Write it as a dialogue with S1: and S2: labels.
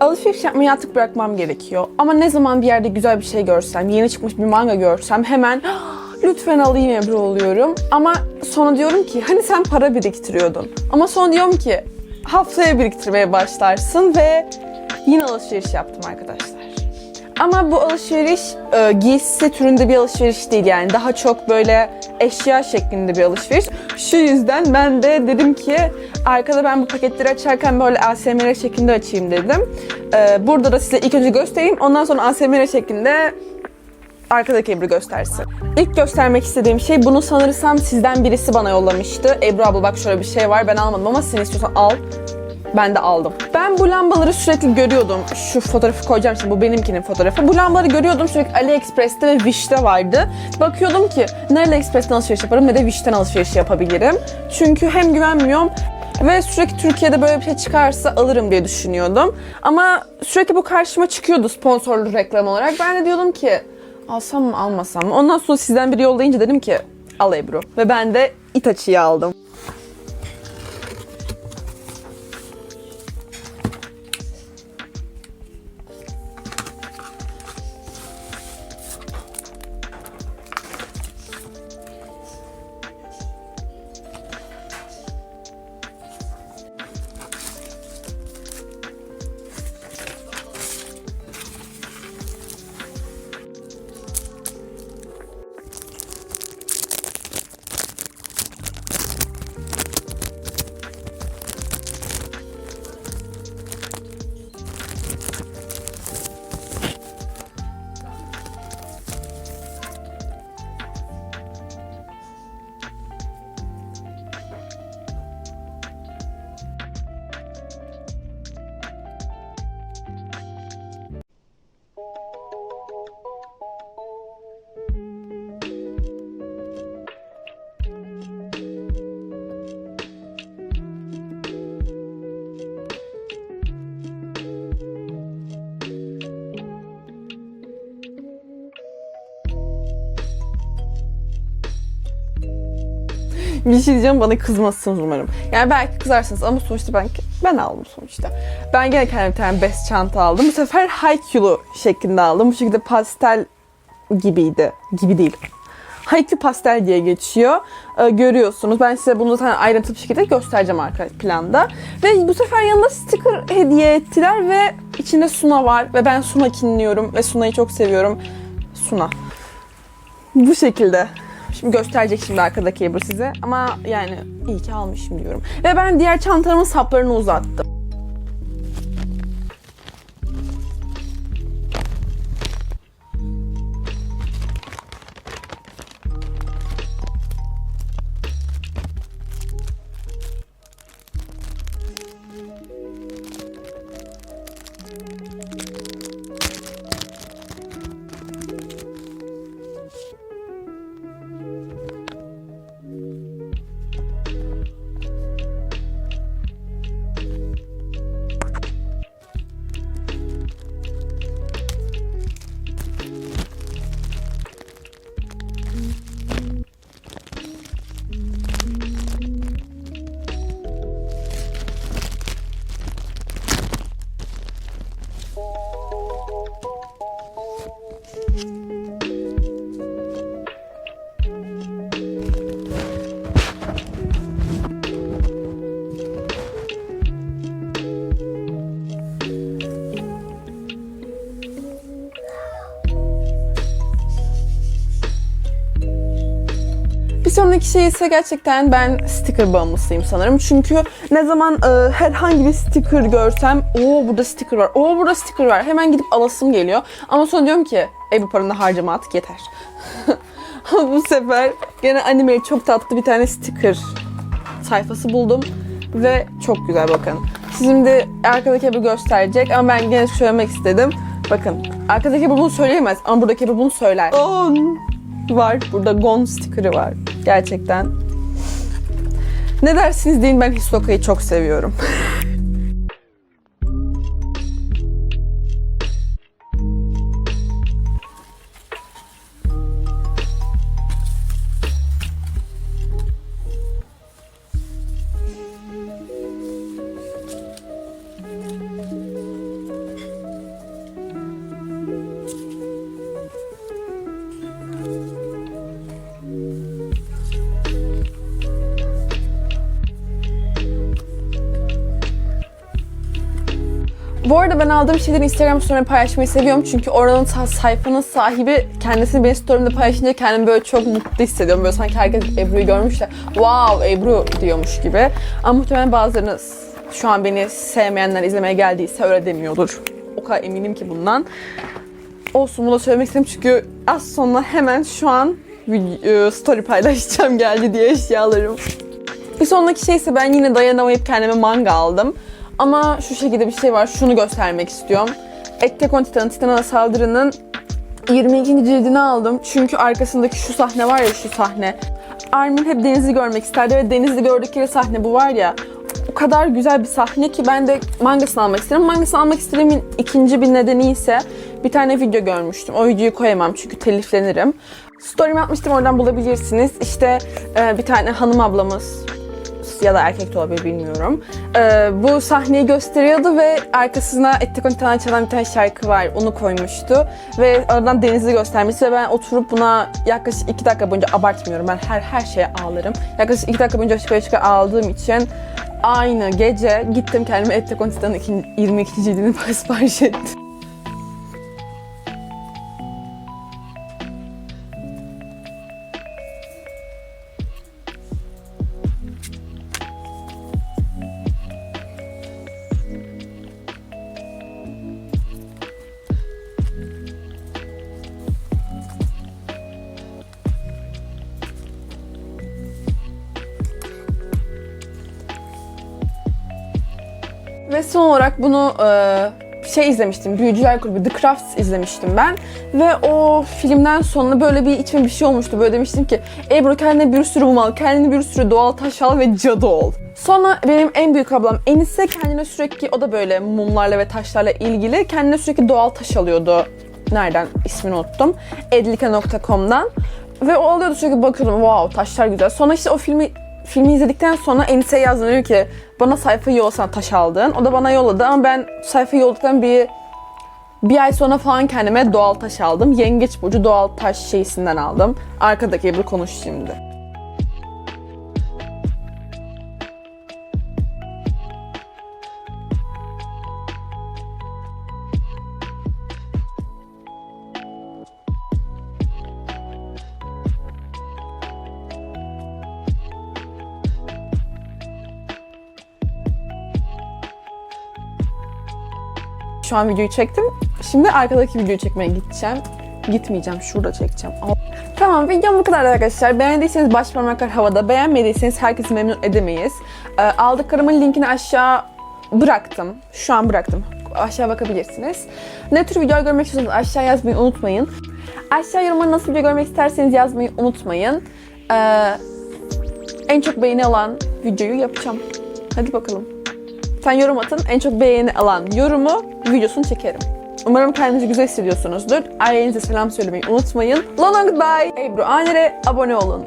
S1: alışveriş yapmayı artık bırakmam gerekiyor. Ama ne zaman bir yerde güzel bir şey görsem, yeni çıkmış bir manga görsem hemen lütfen alayım Ebru oluyorum. Ama sonra diyorum ki hani sen para biriktiriyordun. Ama sonra diyorum ki haftaya biriktirmeye başlarsın ve yine alışveriş yaptım arkadaşlar. Ama bu alışveriş e, giysi türünde bir alışveriş değil yani. Daha çok böyle eşya şeklinde bir alışveriş. Şu yüzden ben de dedim ki arkada ben bu paketleri açarken böyle ASMR şeklinde açayım dedim. E, burada da size ilk önce göstereyim. Ondan sonra ASMR şeklinde arkadaki Ebru göstersin. İlk göstermek istediğim şey bunu sanırsam sizden birisi bana yollamıştı. Ebru abla bak şöyle bir şey var ben almadım ama sen istiyorsan al. Ben de aldım. Ben bu lambaları sürekli görüyordum. Şu fotoğrafı koyacağım şimdi bu benimkinin fotoğrafı. Bu lambaları görüyordum sürekli AliExpress'te ve Wish'te vardı. Bakıyordum ki ne AliExpress'ten alışveriş yaparım ne de Wish'ten alışveriş yapabilirim. Çünkü hem güvenmiyorum ve sürekli Türkiye'de böyle bir şey çıkarsa alırım diye düşünüyordum. Ama sürekli bu karşıma çıkıyordu sponsorlu reklam olarak. Ben de diyordum ki alsam mı almasam mı? Ondan sonra sizden biri yollayınca dedim ki al Ebru. Ve ben de Itachi'yi aldım. Bir şey diyeceğim bana kızmazsınız umarım. Yani belki kızarsınız ama sonuçta ben ben aldım sonuçta. Ben gene kendime bir tane best çanta aldım. Bu sefer Haikyu'lu şeklinde aldım. Bu şekilde pastel gibiydi. Gibi değil. Haikyuu pastel diye geçiyor. Ee, görüyorsunuz. Ben size bunu zaten ayrıntılı bir şekilde göstereceğim arka planda. Ve bu sefer yanında sticker hediye ettiler ve içinde Suna var. Ve ben Suna kinliyorum ve Suna'yı çok seviyorum. Suna. Bu şekilde. Şimdi gösterecek şimdi arkadaki Ebru size. Ama yani iyi ki almışım diyorum. Ve ben diğer çantamın saplarını uzattım. Bir sonraki şey ise gerçekten ben sticker bağımlısıyım sanırım. Çünkü ne zaman e, herhangi bir sticker görsem, o burada sticker var, o burada sticker var. Hemen gidip alasım geliyor. Ama sonra diyorum ki, ey bu paranı harcama artık yeter. Bu sefer gene animeli çok tatlı bir tane sticker sayfası buldum. Ve çok güzel bakın. Şimdi arkadaki Ebru gösterecek ama ben gene söylemek istedim. Bakın arkadaki Ebru bunu söyleyemez ama buradaki Ebru bunu söyler. On var. Burada Gon sticker'ı var. Gerçekten. Ne dersiniz deyin ben Hisoka'yı çok seviyorum. Bu arada ben aldığım şeyleri Instagram story'e paylaşmayı seviyorum. Çünkü oranın sa- sayfanın sahibi kendisini benim story'imde paylaşınca kendimi böyle çok mutlu hissediyorum. Böyle sanki herkes Ebru'yu görmüş de wow Ebru diyormuş gibi. Ama muhtemelen bazılarınız şu an beni sevmeyenler izlemeye geldiyse öyle demiyordur. O kadar eminim ki bundan. Olsun bunu da söylemek istedim çünkü az sonra hemen şu an e, story paylaşacağım geldi diye eşyalarım. Bir sonraki şey ise ben yine dayanamayıp kendime manga aldım. Ama şu şekilde bir şey var. Şunu göstermek istiyorum. Attack on Titan, Titan'a saldırının 22. cildini aldım. Çünkü arkasındaki şu sahne var ya şu sahne. Armin hep Deniz'i görmek isterdi ve Deniz'i gördükleri sahne bu var ya. O kadar güzel bir sahne ki ben de mangasını almak istedim. Mangasını almak istediğimin ikinci bir nedeni ise bir tane video görmüştüm. O videoyu koyamam çünkü teliflenirim. Story'mi atmıştım oradan bulabilirsiniz. İşte e, bir tane hanım ablamız ya da erkek de olabilir bilmiyorum. Ee, bu sahneyi gösteriyordu ve arkasına Attack on Titan'dan çalan bir tane şarkı var. Onu koymuştu. Ve aradan denizi göstermişti ve ben oturup buna yaklaşık iki dakika boyunca abartmıyorum. Ben her her şeye ağlarım. Yaklaşık iki dakika boyunca çıkıyor çıkıyor ağladığım için aynı gece gittim kendime Attack on Titan'ın ikin- 22. cildini sipariş ettim. Ve son olarak bunu e, şey izlemiştim, Büyücüler Kulübü, The Crafts izlemiştim ben. Ve o filmden sonra böyle bir içime bir şey olmuştu. Böyle demiştim ki, Ebru kendine bir sürü mum al, kendine bir sürü doğal taş al ve cadı ol. Sonra benim en büyük ablam Enise kendine sürekli, o da böyle mumlarla ve taşlarla ilgili, kendine sürekli doğal taş alıyordu. Nereden ismini unuttum. edlike.com'dan. Ve o alıyordu sürekli bakıyordum wow taşlar güzel. Sonra işte o filmi filmi izledikten sonra Enise'ye yazdım diyor ki bana sayfayı yollasana taş aldın. O da bana yolladı ama ben sayfayı yolladıktan bir bir ay sonra falan kendime doğal taş aldım. Yengeç burcu doğal taş şeysinden aldım. Arkadaki Ebru konuş şimdi. Şu an videoyu çektim. Şimdi arkadaki videoyu çekmeye gideceğim. Gitmeyeceğim. Şurada çekeceğim. Tamam videom bu kadar arkadaşlar. Beğendiyseniz baş parmaklar havada. Beğenmediyseniz herkesi memnun edemeyiz. Ee, aldıklarımın linkini aşağı bıraktım. Şu an bıraktım. Aşağı bakabilirsiniz. Ne tür video görmek istiyorsanız aşağı yazmayı unutmayın. Aşağı yorumlara nasıl video görmek isterseniz yazmayı unutmayın. Ee, en çok beğeni alan videoyu yapacağım. Hadi bakalım. Sen yorum atın. En çok beğeni alan yorumu videosunu çekerim. Umarım kendinizi güzel hissediyorsunuzdur. Ailenize selam söylemeyi unutmayın. Long goodbye. Ebru Aner'e abone olun.